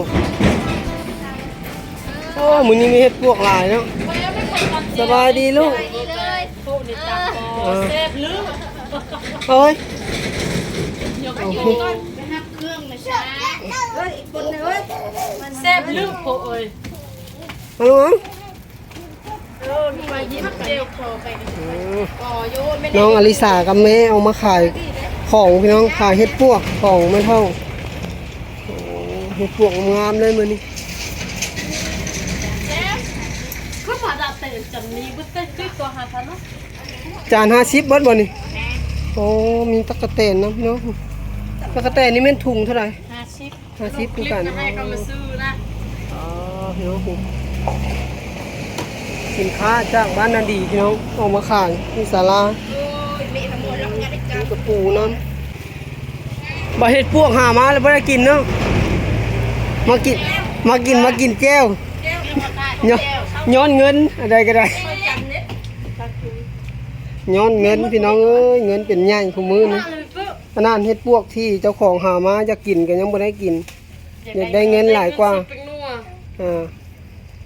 พวกโอ้มื้อนี้มีเห็ดพวกหลายเนาะสบายดีลูกนี่เลยผู้นี่ตักเอบ่อแซ่บลือเฮ้ยยกเอาอยู่พวกก่อนไปหักเครื่องนะจ๊ะเฮ้ยอีกคนนึงเฮ้ยแซ่บลือโพเอ้ยเอาลูกเอาเออทำไมยิ้มเจลโผล่ไปดิอืมก่อโยนไม่ได้น้องอลิสากับแม่เอามาขายของพี่น้องขายเห็ดพวกของไม่เท่าโอ้ เห็ดพวกงามเลยมื้อนี้แซ่บคือมาดับแต่จำนี้บ่ได้คือตัวหาทันเนาะจาน50เบิดบ่นี่โอ้มีตะกะแตนนะพี่น้องตะกะแตนนี่แม่นถุงเท่าไหร่50 50คือกันจะให้เขามาซื้อนะอ๋อพี่น้องผมสินค้าจากบ้านนาดีพี่น้องเออกมาขายที่ศาลาโอ้ยมีทั้งหมดแล้วงานได้จัมีงกระปูน้ำบะเห็ดพวกหามาแล้วไม่ได้กินเนาะ มากินมากินมากินแก้วเจลยังมาได้ย้อนย้อนเงินอะไรก็ได้เขาจังเน็ตย้อนเงินพี่น้องเอ้ยเงินเป็นใหญ่ของมือนี่ขนาดเห็ดพวกที่เจ้าของหามาจะกินก็ยังไม่ได้กินอยากได้เงินหลายกว่าเป็นนัวอ่า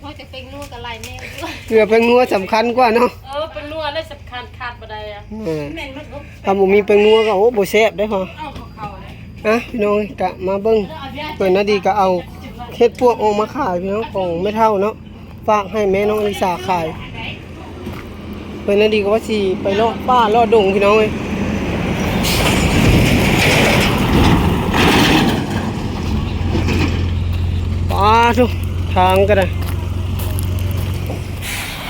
เขาจะเป็นนู่นกับลายแนวด้วยเกลือเป็นงัวสำคัญกว่าเนาะเออเป็นนัวได้สำคัญขาดบ่ได้อะอ่าแม่นมันก็ถ้าบ่มีเป็นงัวก็โอ้บ่แซ่บได้อพ อะพี่น้องกะมาเบิ้งเปิดนาดีก็เอาเฮ็ดพวกออกมาขายพี่น้องของไม่เท่าเนาะฝากให้แม่น้องอลิสาขายเปิดนาดีก็ว่าสิไปเลาะป้าเลาะดงพี่น้องเอ้ยป้าทุกทางก็ได้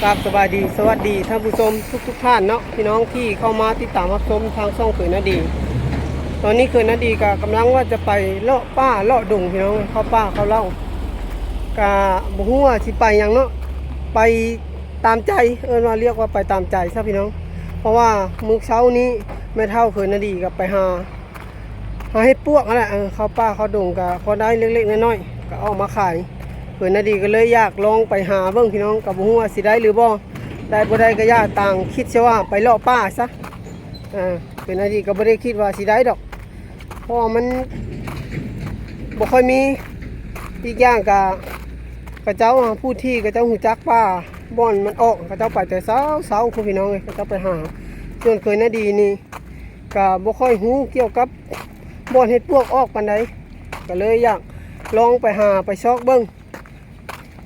กราบสบายดีสวัสดีท่านผู้ชมทุกทุกๆท่านเนาะพี่น้องที่เข้ามาติดตามรับชมทางช่องเปิดนาดี ตอนนี้คือนาดีกกำลังว่าจะไปเลาะป้าเลาะดงพี่น้องเขาป้าเขาเล่ากะบ่ฮู้ว่าสิไปหยังเนาะไปตามใจเอิ้นว่าเรียกว่าไปตามใจซะพี่น้อง เพราะว่ามื้อเช้านี้แม่เฒ่าเคยนาดีกับไปหาหาให้พวกนั่นแหละเขาป้าเขาดงก็พอได้เล็กๆน้อยๆก็เอามาขายเพิ่นนาดีก็เลยอยากลองไปหาเบิ่งพี่น้องก็บ่ฮู้ว่าสิได้หรือบ่ได้บ่ได้ก็ยากต่างคิดเสียว่าไปเลาะป้าซะอ่าเป็นนาดีก็บ่ได้คิดว่าสิได้ดอก เพราะมันบ่ค่อยมีอีกอย่างกะกระเจ้าผู้ที่กระเจ้าหูจักป้าบ่อนมันออกกระเจ้าไปแต่เช้าเช้าคุณพี่น้องเลยกระเจ้าไปหาส่วนเคยนาดีนี่กะบ่ค่อยหูเกี่ยวกับบ่อนเฮ็ดพวกออกปานใดก็เลยอยากลองไปหาไปซอกเบิ่ง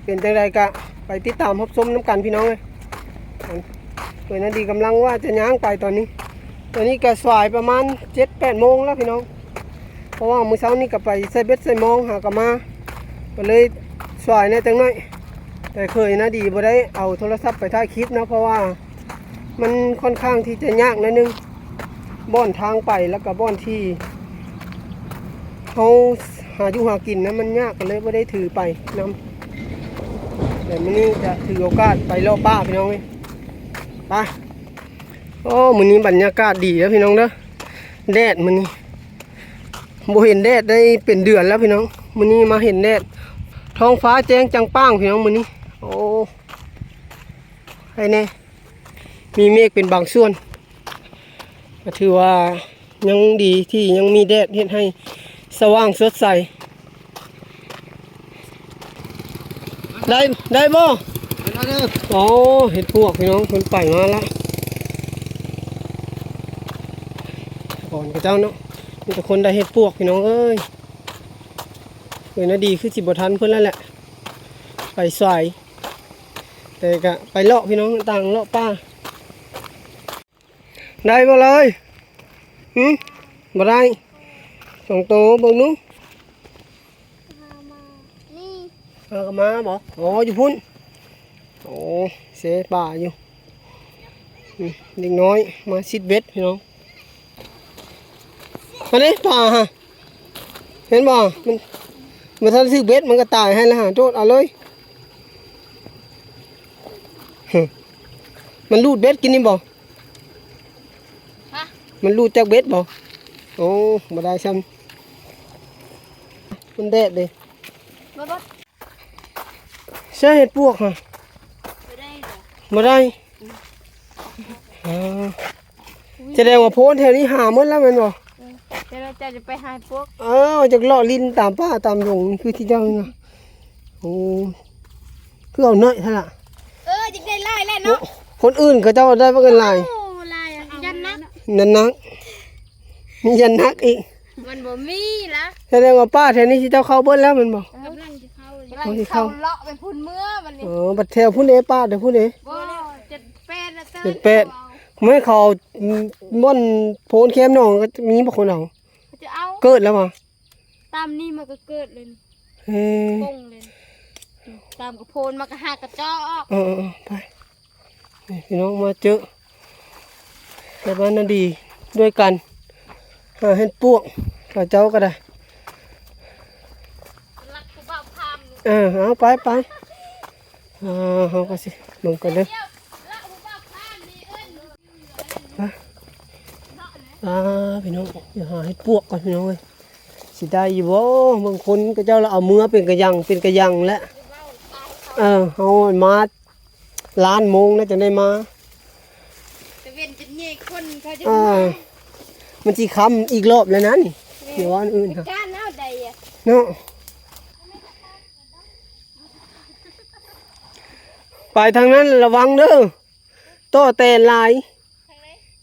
เป็นจังไดกะไปติดตามรับชมน้ำกันพี่น้องเลยเคยนาดีกำลังว่าจะย่างไปตอนนี้ตอนนี้ก็สายประมาณเจ็ดแปดโมงแล้วพี่น้อง เพราะว่ามื้อเช้านี้ก็ไปใส่เบ็ดใส่มองหากับมาก็เลยสายในจังหน่อย แต่เคยนะดีบ่ได้เอาโทรศัพท์ไปถ่ายคลิปนะเพราะว่ามันค่อนข้างที่จะยากนิดนึงบ่อนทางไปแล้วก็บ่อนที่เขาหาอยู่หากินนะมันยากก็เลยบ่ได้ถือไปนำแต่มื้อนี้จะถือโอกาสไปล่อป้าพี่น้องเว้ยไปโอ้มื้อนี้บรรยากาศดีแล้วพี่น้องเด้อแดดมื้อนี้ บ่เห็นแดดได้เป็นเดือนแล้วพี่น้องมื้อนี้มาเห็นแดดท้องฟ้าแจ้งจังป้างพี่น้องมื้อนี้ โอ้ให้แน่มีเมฆเป็นบางส่วนก็ถือว่ายังดีที่ยังมีแดดเฮ็ดให้สว่างสดใส ได้ได้บ่โอ้เห็ดพวกพี่น้องคนไปมาแล้วก่อนกับเจ้าเนาะ มีแต่คนได้เฮ็ดพวกพี่น้องเอ้ยเอ้ยนาดีคือสิบทันเพื่อนแล้วแหละ ไปสายแต่ก็ไปเลาะพี่น้องต่างเลาะป้า ได้บ่เลยหืมบ่ได้สองโตบงนู้นี่เอากมาบ่อ๋ออยู่พุ่นโอ้เสป่าอยู่เด็กน้อยมาซิดเบ็ดพี่น้อง มาเลยป่าฮะเห็นบ่มันมันถ้าซื้อเบ็ดมันก็ตายให้แล้วฮะโทษเอาเลยฮึมันรูดเบ็ดกินนี่บ่ฮะมันรูดจากเบ็ดบ่โอ้มาได้ซ้ำมันแดดเลยบ่บ่ใช่เห็ดปวกฮะไม่ได้หรอมาได้อ่าแสดงว่าโพนแถวนี้หาหมดแล้วแมันบ่ เดี๋ยวเราจะจะไปหาพวกเออจากเลาะลิ้นตามป้าตามดงนี่คือที่เจ้านี่นะโอ้คือเอาเนยท่านล่ะเออจะได้ไล่แล้วโอ้เนาะคนอื่นเขาเจ้าได้ว่ากันหลายโอ้ไล่อะยันนะนันนักมียันนักอีกมันบ่มีละแสดงว่าป้าแถวนี้ที่เจ้าเข้าเบิ้ลแล้วแมันบอกกำลังจะเข้าเลยกำลังสิเข้าเลาะไปพุ่นเมื่อมันนี่อ๋อบัดแถวผู้เอ๋ป้าเดี๋ยวผู้เอ๋บ่เจ็ดแปดแล้วเต้ยเจ็ดแปดไม่เขาเอาม่อนโพนแคมน้องก็มีบางคนเอาเขา จะเอาเกิดแล้วว่ะตามนี่มันก็เกิดเลยเฮ้ยกงเลยตามกระโพนมันก็หากระจอกเออเออไปนี่พี่น้องมาเจอแต่บ้านนาดีด้วยกันหาเห็ดปวกกับเจ้าก็ได้รักกูบ่าวพามนี่เออเอาไปไปอ่าเขาก็สิลงกันเด้อ เดี๋ยวรักกูบ่าวพามนี่เอิ้น อ่าพี่น้องอย่าหาเห็ดปวกก่อนพี่น้องเว้ยสิได้อยู่บ่บางคนก็เจ้าเราเอามือเป็นกระยังเป็นกระยังแล้วเออเอามาล้านโมงนะจะได้มาจะเว้นจะเงียคนเขาจะมามันจีคำอีกรอบแล้วนะนี่เดี๋ยวอันอื่นครับจ้าเนาใดอะเนาะไปทางนั้นระวังเด้อโต้เตนลาย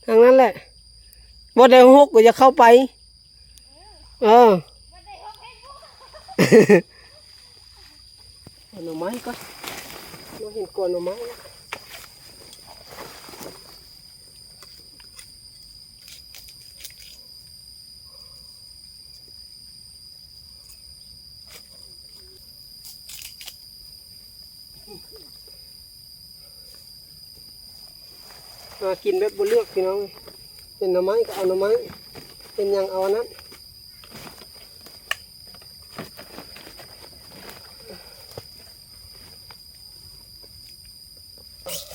ทางนั้นแหละ บ่ได้ฮกก็จะเข้าไป เออบ่ได้ฮอกให้พวกเอาหน่อไม้ก่อนเราเห็นก่อนหน่อไม้ล้วมากินแบบบนเลือกพี่น้อง เป็นหน่อไม้ก็เอาหน่อไม้ เป็นยังเอานั้น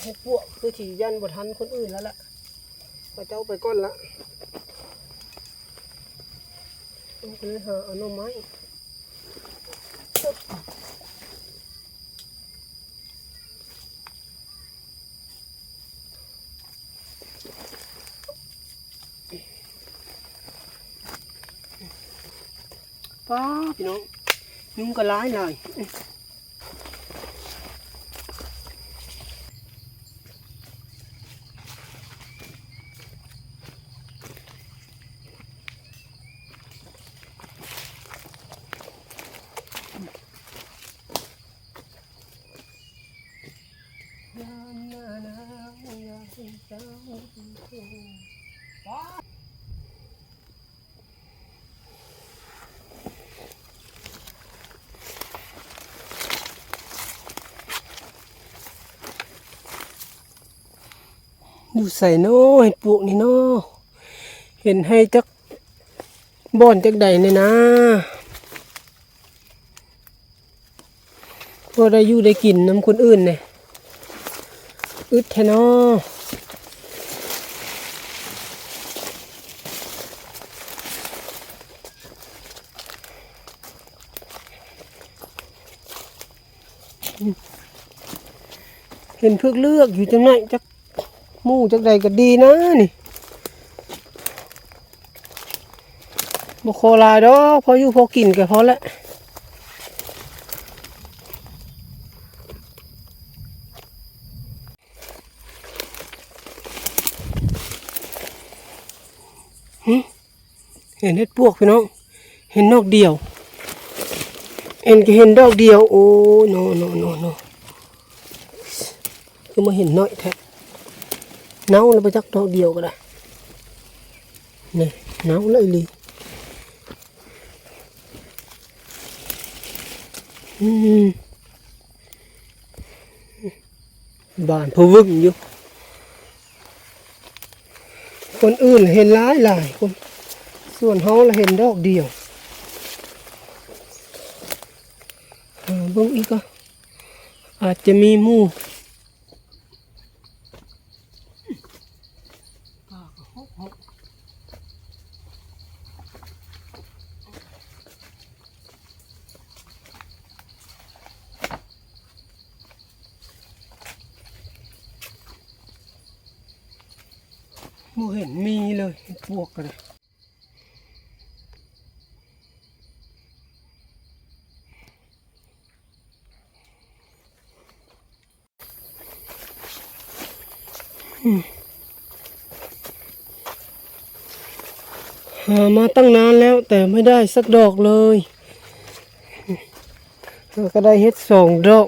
ให้พวกคือถี่ยันบทันคนอื่นแล้วล่ะพอเจ้าไปก้อนละต้องไปหาเอาหน่อไม้ ป้าพี่น้องยุงก็ร้ายหน่อย อยู่ใส่โน่เห็ดปวกนี่นาะเห็นให้จักบ่อนจักใดเนี่ยนะพอได้อยู่ได้กินน้ำคนอื่นเนี่ยอึดแท้นาะเห็นเพือกเลือกอยู่จังไหนจัก มู่จักใดก็ดีนะนี่บโคลายดอกพออยู่พอกินก็พอละหึเห็นเห็ดปวกพี่น้อง เห็นนอกเดียวเห็นก็เห็นดอกเดียว โอ้โนโนโนโนคือมาเห็นน้อยแท้ เน่าแล้วไปจักดอกเดียวก็ได้นี่เน่าเลยลีบ้านพวึ่งอยู่ คนอื่นเห็นหลายหลายคน ส่วนเฮาเห็นดอกเดียวเบิ่งอีกก็อาจจะมีมู่ ม่เห็นมีเลยพวกเลยหามาตั้งนานแล้วแต่ไม่ได้สักดอกเลยก็ได้เฮ็ดสองดอก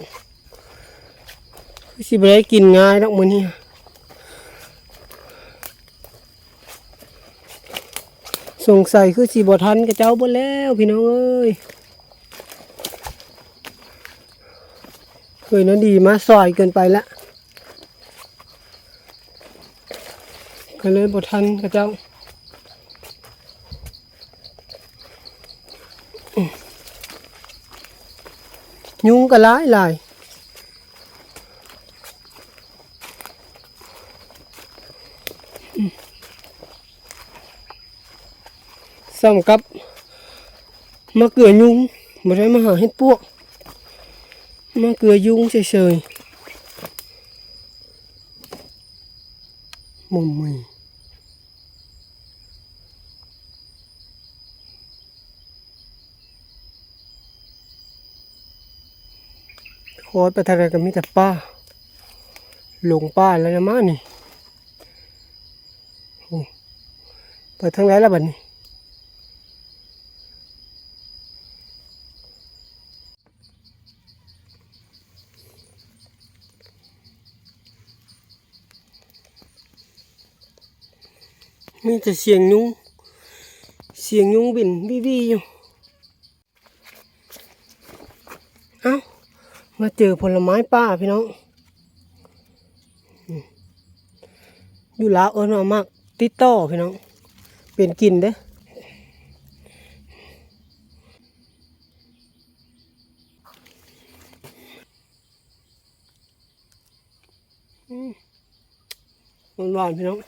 สิบไรกินง่ายดอกมือนี่ สงสัยคือสีบทันกับเจ้าบ่แล้วพี่น้องเอ้ยเคยนั้นดีมาซอยเกินไปละก็เลยบทันกับเจ้ายุงก็หลายหลายอืม สำกับมะเกือยุงมาได้มาหาเห็ดปวกมะเกือยุงเฉยๆมุมมือโคตรไปทางไหนก็มีแต่ป้าหลงป้าแล้วนะมานี่ไปทางไหนแล้วบัดนี้ มีแต่เสียงยุงเสียงยุงบินวิวีอยู่เอ้ามาเจอผลไม้ป่าพี่น้องอยู่ลาวเอิ้นว่ามากติดต่อพี่น้องเป็นกินเด้ออืมหวานๆพี่น้อง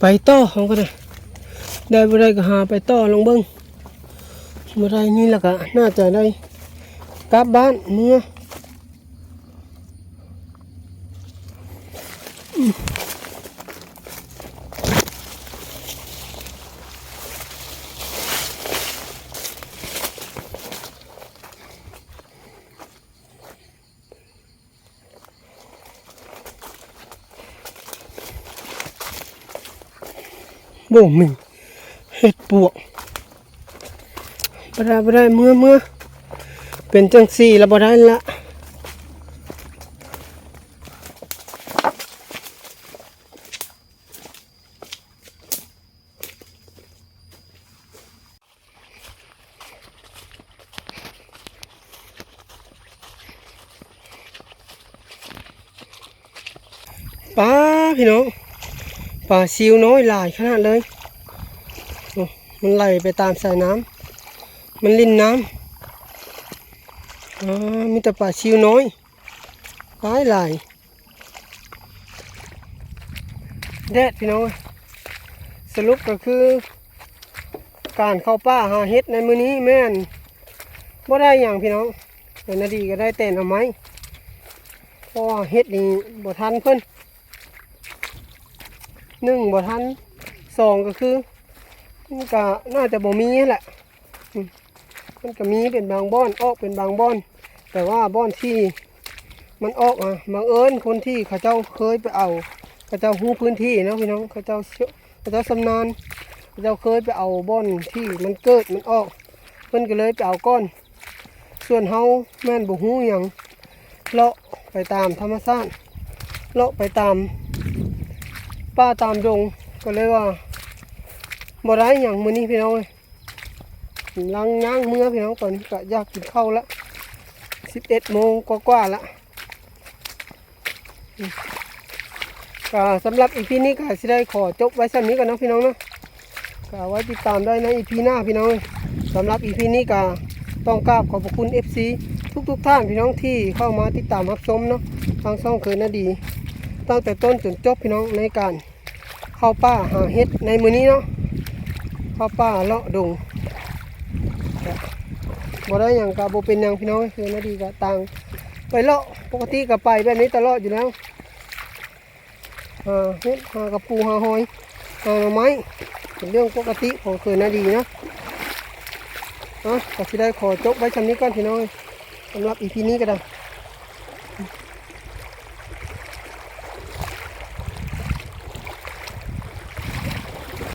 ไปต่อเขาก็ได้ได้บ่ได้ก็หาไปต่อลองเบิ้งบ่ได้นี่แหละก็น่าจะได้กลับบ้านเมื่อ บ่มีเห็ดปวกบ่ได้บ่ได้เมื่อเมื่อเป็นจังสี่แล้วบ่ได้ละป้าพี่น้อง ปลาซิวน้อยหลายขนาดเลย มันไหลไปตามสายน้ำมันลินน้ำอ่ามีแต่ปลาซิวน้อยหลายหลายแดดพี่น้องสรุปก็คือการเข้าป่าหาเห็ดในมือนี้แม่นบ่ได้อย่างพี่น้องแต่นาดีก็ได้แต่หน่อไม้เพราะเห็ดนี่บ่ทันเพิ่น หนึ่งบ่ทันสองก็คือมันก็น่าจะบ่มีนั่แหละมันก็มีเป็นบางบ้อนออกเป็นบางบ้อน แต่ว่าบ้อนที่มันออกอะบางเอิญคนที่เขาเจ้าเคยไปเอาเขาเจ้าหู้พื้นที่นะพี่น้องเขาเจ้าเชี่ยวเขาเจ้าสำนานเขาเจ้าเคยไปเอาบ้อนที่มันเกิดมันออกเพิ่นก็เลยไปเอาก้อน ส่วนเฮาแม่นบ่ฮู้หยังเลาะไปตามธรรมชาติเลาะไปตาม ป้าตามดงก็เลยว่าบ่ได้อย่างมื้อนี้พี่น้องเอ้ยลังย่างเมื่อพี่น้องตอนนี้ก็อยากกินข้าวละ11โมงกว่าๆละอืมก็สำหรับอีพีนี้ก็สิได้ขอจบไว้สั้นนี้ก่อนนะพี่น้องเนาะก็ไว้ติดตามได้ในอีพีหน้าพี่น้องสำหรับอีพีนี้ก็ต้องกราบขอบพระคุณ FC ทุกๆท่านพี่น้องที่เข้ามาติดตามรับชมเนาะทางช่องเคยนาดี ตั้งแต่ต้นจนจบพี่น้องในการ เข้าป่าหาเห็ดในมือนี้เนาะเข้าป่าเลาะดงบ่ได้อย่างกับบ่เป็นอย่างพี่น้องคือนาดีก็ต่าง ไปเลาะปกติก็ไปแบบนี้ตลอดอยู่แล้วหาเห็ดหากระปูหาหอยหาไม้เป็นเรื่องปกติของคือนนาดีเนาะเนาะก็สิได้ขอจบไว้ชำนี้ก่อนพี่น้องสำหรับอีพีนี้ก็ได้